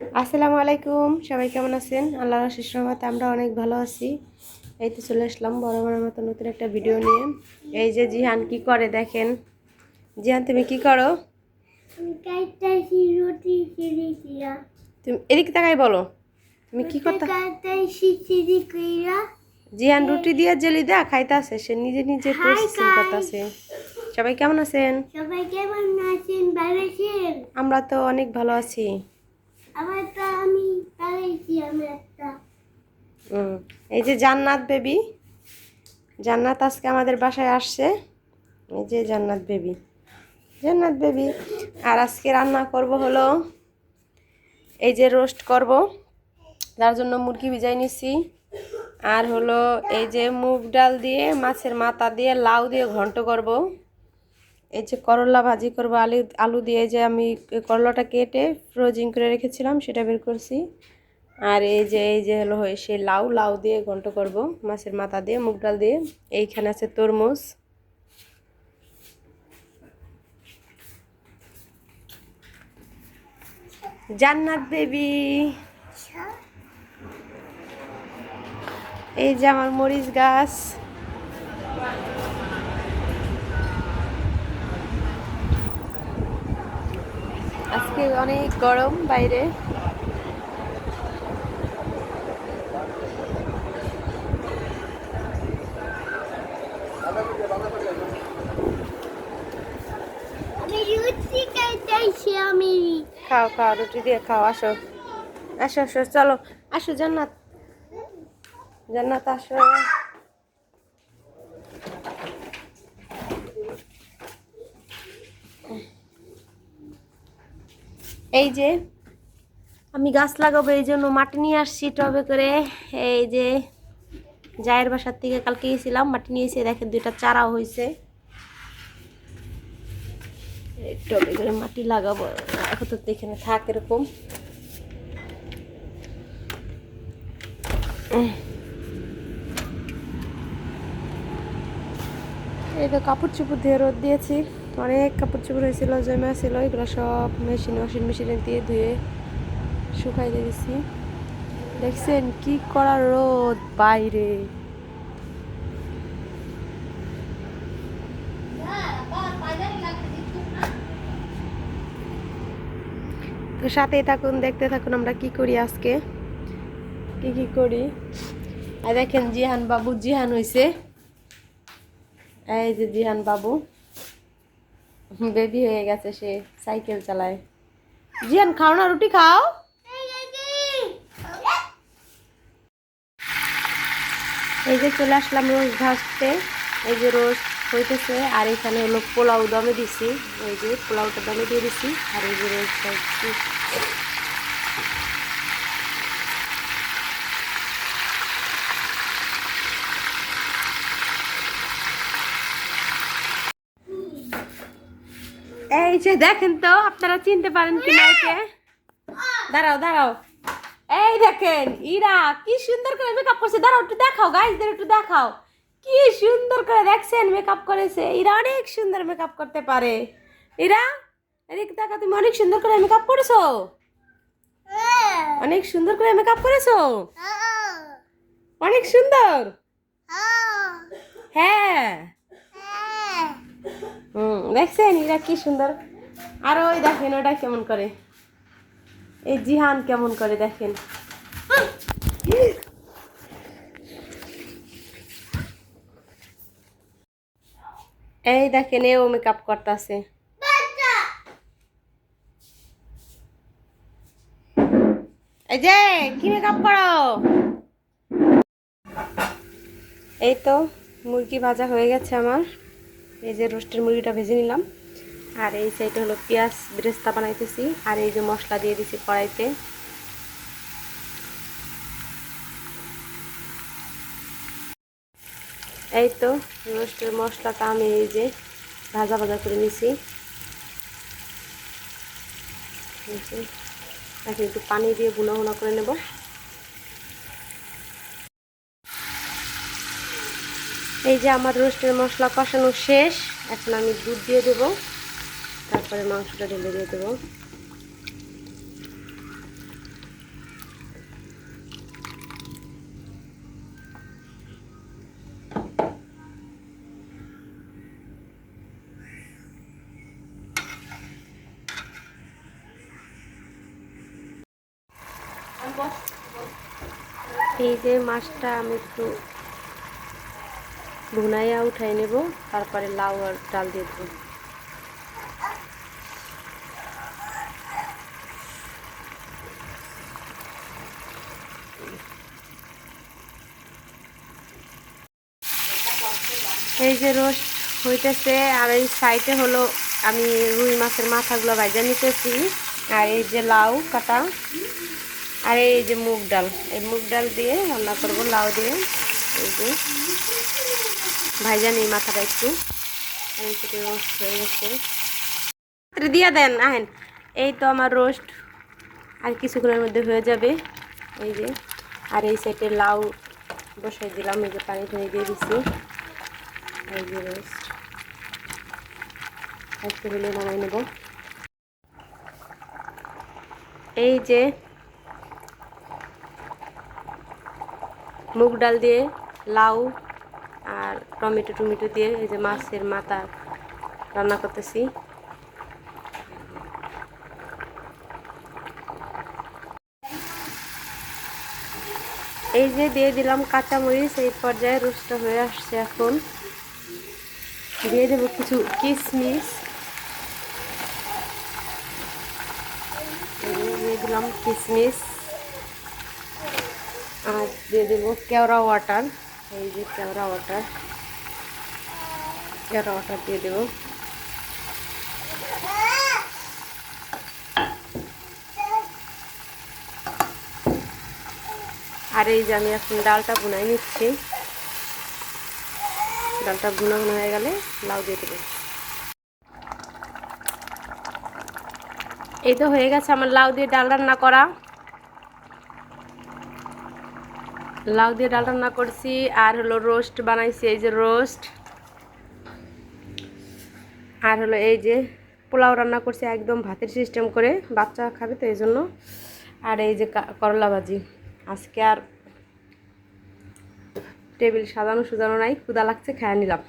আসসালামু আলাইকুম সবাই কেমন আছেন? আল্লাহর আশিস রহমতে আমরা অনেক ভালো আছি। এই তো চলে আসলাম বড় বড় মতো নতুন একটা ভিডিও নিয়ে। এই যে জিহান কি করে দেখেন? জিহান তুমি কি করো? তুমি এদিকে তাকাই বলো। তুমি কি করতে জিহান রুটি দিয়ে জেলি দেয়া খাইতাছে সে নিজে নিজে Hi, করতেছে। সবাই কেমন আছেন? সবাই কেমন আছেন? ভালো আছেন? আমরা তো অনেক ভালো আছি। এই যে জান্নাত বেবি, জান্নাত আজকে আমাদের বাসায় আসছে। এই যে জান্নাত বেবি জান্নাত বেবি, আর আজকে রান্না করব হলো, এই যে রোস্ট করব, তার জন্য মুরগি ভিজাই নিছি। আর হলো এই যে মুগ ডাল দিয়ে, মাছের মাথা দিয়ে, লাউ দিয়ে ঘন্ট করব। এই যে করলা ভাজি করব, আলু আলু দিয়ে যে আমি করলাটা কেটে ফ্রোজিং করে রেখেছিলাম, সেটা বের করছি। আর এই যে এই যে হলো হয় সে লাউ লাউ দিয়ে ঘন্ট করব, মাছের মাথা দিয়ে, মুগ ডাল দিয়ে। এইখানে আছে তরমুজ। জান্নাত বেবি। এই যে আমার মরিচ গাছ। আজকে অনেক গরম বাইরে। খাও খাও রুটি দিয়ে খাও আসো। আসো আসো চলো। আসো জান্নাত। জান্নাত আসো। এই যে আমি গাছ লাগাবো, এই জন্য মাটি নিয়ে আসছি টবে করে। এই যে জায়ের বাসার থেকে কালকে গেছিলাম, মাটি নিয়ে এসে দেখেন দুইটা চারা হয়েছে টবে করে মাটি লাগাবো, এখন তো এখানে থাক এরকম। এই তো কাপড় চোপড় দিয়ে রোদ দিয়েছি। অনেক কাপড় চোপড় হয়েছিল, জমা ছিল, এগুলো সব মেশিন ওয়াশিং মেশিনে দিয়ে ধুয়ে শুকাই দিয়েছি দেখছেন কি করা রোদ বাইরে। তো সাথেই থাকুন, দেখতে থাকুন আমরা কি করি আজকে। কি কি করি? আর দেখেন জিহান বাবু, জিহান হইছে। এই যে জিহান বাবু। বেবি হয়ে গেছে সে, সাইকেল চালায়। জিয়ান, খাও না, রুটি খাও। এই যে চলে আসলাম রোজ ভাজতে। এই যে রোজ হইতেছে, আর এখানে হলো পোলাও দমে দিছি। এই যে পোলাওটা দমে দিয়ে দিছি, আর এই যে রোজ ভাজছি। এই যে দেখেন তো আপনারা চিনতে পারেন কি না একে দাঁড়াও দাঁড়াও। এই দেখেন ইরা কি সুন্দর করে মেকআপ করছে। দাঁড়াও একটু দেখাও গাইজদের একটু দেখাও। কি সুন্দর করে দেখছেন মেকআপ করেছে। ইরা অনেক সুন্দর মেকআপ করতে পারে। ইরা এদিকে দেখা তুমি অনেক সুন্দর করে মেকআপ করেছ। অনেক সুন্দর করে মেকআপ করেছ। অনেক সুন্দর। হ্যাঁ। দেখছেন, এরা কি সুন্দর? আর ওই দেখেন, ওটা কেমন করে? এই জিহান কেমন করে দেখেন? এই দেখেন, এও মেকআপ করতেছে। এই যে, কি মেকআপ করো? এই তো, মুরগি ভাজা হয়ে গেছে আমার। এই যে রোস্টের মুরগিটা ভেজে নিলাম। আর এই সাইডে হলো পেঁয়াজ বেরেস্তা বানাইতেছি। আর এই যে মশলা দিয়ে দিছি কড়াইতে। এই তো রোস্টের মশলাটা আমি এই যে ভাজা ভাজা করে নিছি। একটু পানি দিয়ে গুনা গুনা করে নেব। এই যে আমার রোস্টের মশলা কষানো শেষ। এখন আমি দুধ দিয়ে দেবো। তারপরে মাংসটা ঢেলে দিয়ে দেবো। এই যে মাছটা আমি একটু ভুনাইয়া উঠাই নেব, তারপরে লাউ আর ডাল দিয়ে দেবো। এই যে রোস্ট হইতেছে, আর এই সাইডে হলো আমি রুই মাছের মাথাগুলো ভাজা নিতেছি, আর এই যে লাউ কাটা, আর এই যে মুগ ডাল। এই মুগ ডাল দিয়ে রান্না করব, লাউ দিয়ে। এই যে। ভাইজা নেই মাথাটা একটু এই হয়ে গেছে। দিয়া দেন, আহেন। এই তো আমার রোস্ট। আর কিছুক্ষণের মধ্যে হয়ে যাবে। এই যে। আর এই সাইডে লাউ বসাই দিলাম, এই যে পানি টানি দিয়ে দিচ্ছি এই যে রোস্ট। একটু হলে নামাই নেব। এই যে মুগ ডাল দিয়ে লাউ আর টমেটো টমেটো দিয়ে এই যে মাছের মাথা রান্না করতেছি। এই যে দিয়ে দিলাম কাঁচামরিচ, এই পর্যায়ে রোস্টটা হয়ে আসছে এখন। দিয়ে দেবো কিছু কিশমিশ দিয়ে দিলাম কিশমিশ আর দিয়ে দেবো কেওড়া ওয়াটার। এই যে কেওড়া ওয়াটার কেওড়া ওয়াটার দিয়ে দেবো। আর এই যে আমি এখন ডালটা বুনাই নিচ্ছি। ডালটা ভুনা ভুনা হয়ে গেলে লাউ দিয়ে দেবো। এই তো হয়ে গেছে আমার লাউ দিয়ে ডাল রান্না করা। লাউ দিয়ে ডাল রান্না করছি, আর হলো রোস্ট বানাইছি, এই যে রোস্ট। আর হলো এই যে পোলাও রান্না করছি, একদম ভাতের সিস্টেম করে, বাচ্চা খাবে তো এই জন্য আর এই যে করলা ভাজি। আজকে আর টেবিল সাজানো সুজানো নাই ক্ষুদা লাগছে, খেয়ে নিলাম।